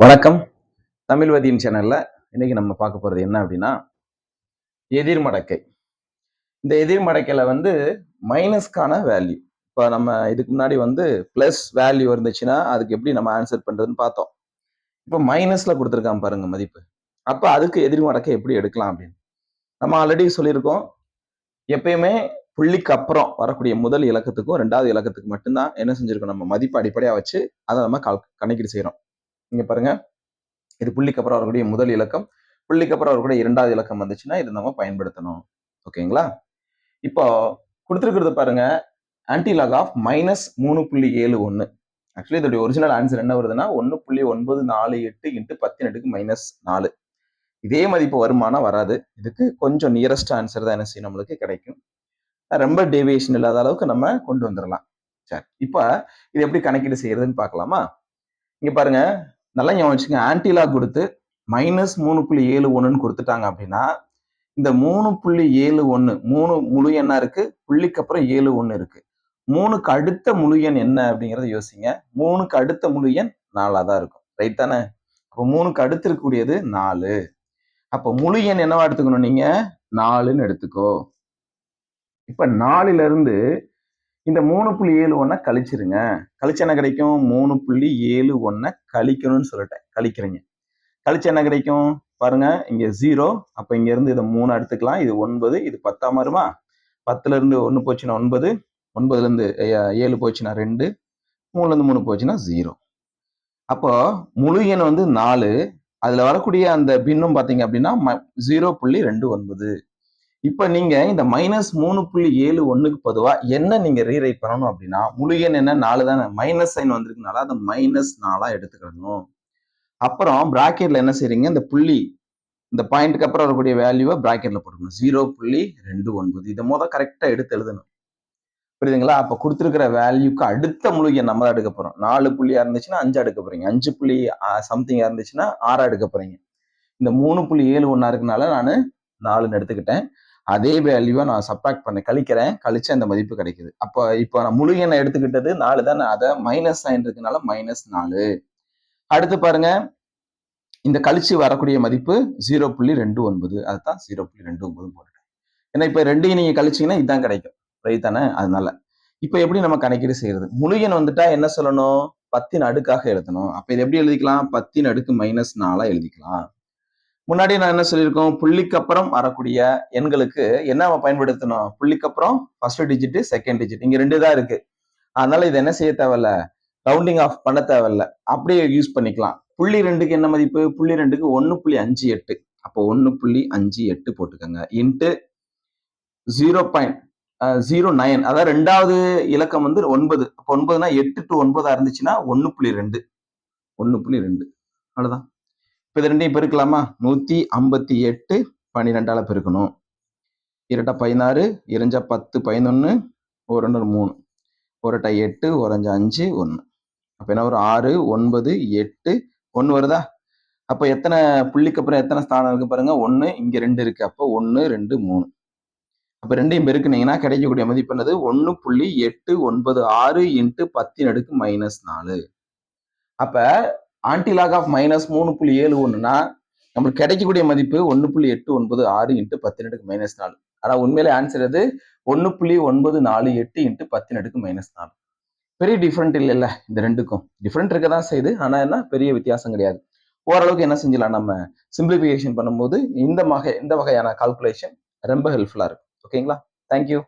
வணக்கம். தமிழ்வதியின் சேனல்ல இன்னைக்கு நம்ம பார்க்க போறது என்ன அப்படின்னா எதிர்மடக்கை இந்த எதிர்மடக்கையில வந்து மைனஸ்க்கான வேல்யூ இப்போ நம்ம இதுக்கு முன்னாடி வந்து பிளஸ் வேல்யூ இருந்துச்சுன்னா அதுக்கு எப்படி நம்ம ஆன்சர் பண்றதுன்னு பார்த்தோம். இப்போ மைனஸ்ல கொடுத்துருக்கான் பாருங்க மதிப்பு. அப்போ அதுக்கு எதிர்மடக்கை எப்படி எடுக்கலாம் அப்படின்னு. நம்ம ஆல்ரெடி சொல்லியிருக்கோம். எப்பயுமே புள்ளிக்கு அப்புறம் வரக்கூடிய முதல் இலக்கத்துக்கும் ரெண்டாவது இலக்கத்துக்கு மட்டும்தான் என்ன செஞ்சிருக்கோம் நம்ம மதிப்பு அடிப்படையாக வச்சு அதை நம்ம கால் கணக்கீடு செய்கிறோம் இங்க பாருங்க. இது புள்ளிக்கு அப்புறம் வரக்கூடிய முதல் இலக்கம். புள்ளிக்கு அப்புறம் வரக்கூடிய இரண்டாவது இலக்கம் வந்துச்சுன்னா இது நம்ம பயன்படுத்தணும். ஓகேங்களா? இப்போ கொடுத்துருக்கிறது பாருங்க ஆன்டிலாக் ஆஃப் மைனஸ் மூணு புள்ளி ஏழு ஒன்று ஆக்சுவலி இதோடைய ஒரிஜினல் ஆன்சர் என்ன வருதுன்னா ஒன்று புள்ளி ஒன்பது நாலு எட்டு இன்ட்டு பத்தினெட்டுக்கு மைனஸ் நாலு. இதே மதிப்பு வருமானம் வராது. இதுக்கு கொஞ்சம் நியரஸ்ட் ஆன்சர் தான் என்ன செய்யும் நம்மளுக்கு கிடைக்கும். ரொம்ப டேவியேஷன் இல்லாத அளவுக்கு நம்ம கொண்டு வந்துடலாம் சரி இப்போ இது எப்படி கணக்கீடு செய்யறதுன்னு பார்க்கலாமா? இங்க பாருங்க நல்லா ஞாபகம் வச்சுங்க ஆன்டிலாக் கொடுத்து மைனஸ் மூணு புள்ளி ஏழு ஒன்றுன்னு கொடுத்துட்டாங்க அப்படின்னா இந்த மூணு புள்ளி ஏழு ஒன்று மூணு முழு எண்ணா இருக்கு புள்ளிக்கு அப்புறம் ஏழு ஒன்று இருக்கு. மூணுக்கு அடுத்த முழு எண் என்ன அப்படிங்கிறத யோசிங்க. மூணுக்கு அடுத்த முழு எண் நாலாக தான் இருக்கும். ரைட் தானே? அப்போ மூணுக்கு அடுத்து இருக்கக்கூடியது நாலு. அப்போ முழு எண் என்னவா எடுத்துக்கணும் நீங்க? நாலுன்னு எடுத்துக்கோ. இப்ப நாலுல இருந்து இந்த மூணு புள்ளி ஏழு ஒன்றை கழிச்சிருங்க. கழிச்சு என்ன கிடைக்கும்? மூணு புள்ளி ஏழு ஒன்றை கழிக்கணும்னு சொல்லிட்டேன். கழிக்கிறீங்க. கழிச்சு என்ன கிடைக்கும்? பாருங்க இங்க ஜீரோ அப்ப இங்க இருந்து இதை மூணு எடுத்துக்கலாம். இது ஒன்பது இது பத்தாம வருமா? பத்துல இருந்து ஒன்று போச்சுன்னா ஒன்பது ஒன்பதுல இருந்து ஏழு போச்சுன்னா ரெண்டு மூணுல இருந்து மூணு போச்சுன்னா ஜீரோ அப்போ முழு எண் வந்து நாலு. அதுல வரக்கூடிய அந்த பின்னும் பாத்தீங்க அப்படின்னா ஜீரோ புள்ளி ரெண்டு ஒன்பது. இப்போ நீங்கள் இந்த மைனஸ் மூணு புள்ளி ஏழு ஒன்றுக்கு பொதுவாக என்ன நீங்கள் ரீரைட் பண்ணணும் அப்படின்னா முழு எண் என்ன? நாலு தானே. மைனஸ் சைன் வந்திருக்குனால அதை மைனஸ் நாலாக எடுத்துக்கணும். அப்புறம் ப்ராக்கெட்டில் என்ன செய்றீங்க? இந்த புள்ளி இந்த பாயிண்ட்டுக்கு அப்புறம் வரக்கூடிய வேல்யூவை ப்ராக்கெட்டில் போட்டுக்கணும். ஜீரோ புள்ளி ரெண்டு ஒன்பது. இதை மொதல் கரெக்டாக எடுத்து எழுதணும். புரியுதுங்களா? அப்போ கொடுத்துருக்கிற வேல்யூக்கு அடுத்த முழு நம்ம தான் எடுக்க போகிறோம் நாலு புள்ளியாக இருந்துச்சுன்னா அஞ்சு எடுக்க போகிறீங்க அஞ்சு புள்ளி சம்திங்காக இருந்துச்சுன்னா ஆறாக எடுக்க போகிறீங்க இந்த மூணு புள்ளி ஏழு ஒன்றா இருக்குனால நான் நாலுன்னு எடுத்துக்கிட்டேன். அதே வேல்யூவை நான் சப்ராக்ட் பண்ண கழிக்கிறேன் கழிச்சு அந்த மதிப்பு கிடைக்குது. அப்போ இப்போ நான் முழு எண்ணை எடுத்துக்கிட்டது நாலு தான்? அதை மைனஸ் நைன் இருக்கனால மைனஸ் நாலு. அடுத்து பாருங்க. இந்த கழிச்சு வரக்கூடிய மதிப்பு ஜீரோ புள்ளி ரெண்டு ஒன்பது. அதுதான் ஜீரோ புள்ளி ரெண்டு ஒன்பது போட்டுட்டேன். ஏன்னா இப்போ ரெண்டையும் நீங்க கழிச்சீங்கன்னா இதுதான் கிடைக்கும். ரைட் தானே? அதனால. இப்போ எப்படி நம்ம கணக்கீடு செய்யறது? முழு எண் வந்துட்டா என்ன சொல்லணும்? பத்தின் அடுக்காக எழுதணும். அப்ப இது எப்படி எழுதிக்கலாம்? பத்தின் அடுக்கு மைனஸ் நாலா எழுதிக்கலாம். முன்னாடி நான் என்ன சொல்லியிருக்கோம்? புள்ளிக்கு அப்புறம் வரக்கூடிய எண்களுக்கு என்ன பயன்படுத்தணும்? புள்ளிக்கு அப்புறம் ஃபர்ஸ்ட் டிஜிட் செகண்ட் டிஜிட் இங்க ரெண்டு தான் இருக்கு. அதனால இது என்ன செய்ய தேவையில்ல? ரவுண்டிங் ஆஃப் பண்ண தேவையில்ல. அப்படியே யூஸ் பண்ணிக்கலாம். புள்ளி ரெண்டுக்கு என்ன மதிப்பு? புள்ளி ரெண்டுக்கு ஒன்று புள்ளி அஞ்சு எட்டு. அப்போ ஒன்று புள்ளி அஞ்சு எட்டு போட்டுக்கோங்க. Into zero point zero nine அதாவது ரெண்டாவது இலக்கம் வந்து ஒன்பது. அப்போ ஒன்பதுனா எட்டு டு ஒன்பதா இருந்துச்சுன்னா ஒன்று புள்ளி ரெண்டு. ஒன்று புள்ளி ரெண்டு. அவ்வளோதான் இப்போ இது ரெண்டையும் பெருக்கலாமா? நூற்றி ஐம்பத்தி எட்டு பன்னிரெண்டால் பெருக்கணும். இரட்டை பதினாறு இரஞ்சா பத்து பதினொன்று ஒரு ரெண்டு மூணு. ஒருட்டா எட்டு ஒரஞ்சா அஞ்சு ஒன்று அப்போ என்ன ஒரு ஆறு ஒன்பது எட்டு ஒன்று வருதா? அப்போ எத்தனை புள்ளிக்கு அப்புறம் எத்தனை ஸ்தானம் இருக்குது பாருங்கள் ஒன்று இங்கே ரெண்டு இருக்குது அப்போ ஒன்று ரெண்டு மூணு. அப்போ ரெண்டையும் பெருக்குனீங்கன்னா கிடைக்கக்கூடிய மதிப்பு என்னது? ஒன்று புள்ளி எட்டு ஒன்பது ஆறு இன்ட்டு பத்தின் அடுக்கு மைனஸ் நாலு. அப்போ ஆன்டிலாக் ஆஃப் மைனஸ் மூணு புள்ளி ஏழு ஒன்றுனா நம்மளுக்கு கிடைக்கக்கூடிய மதிப்பு ஒன்று புள்ளி எட்டு ஒன்பது ஆறு இன்ட்டு பத்தினெட்டுக்கு மைனஸ் நாலு. ஆனால் உண்மையிலே ஆன்சர் அது ஒன்று புள்ளி ஒன்பது நாலு எட்டு இன்ட்டு பத்தினெட்டுக்கு மைனஸ் நாலு. பெரிய டிஃப்ரெண்ட் இல்லைல்ல இந்த ரெண்டுக்கும். டிஃப்ரெண்ட் இருக்க தான் செய்யுது ஆனால் என்ன? பெரிய வித்தியாசம் கிடையாது. ஓரளவுக்கு என்ன செஞ்சலாம் நம்ம சிம்பிளிஃபிகேஷன் பண்ணும்போது இந்த வகை இந்த வகையான கால்குலேஷன் ரொம்ப ஹெல்ப்ஃபுல்லாக இருக்கும். ஓகேங்களா தேங்க்யூ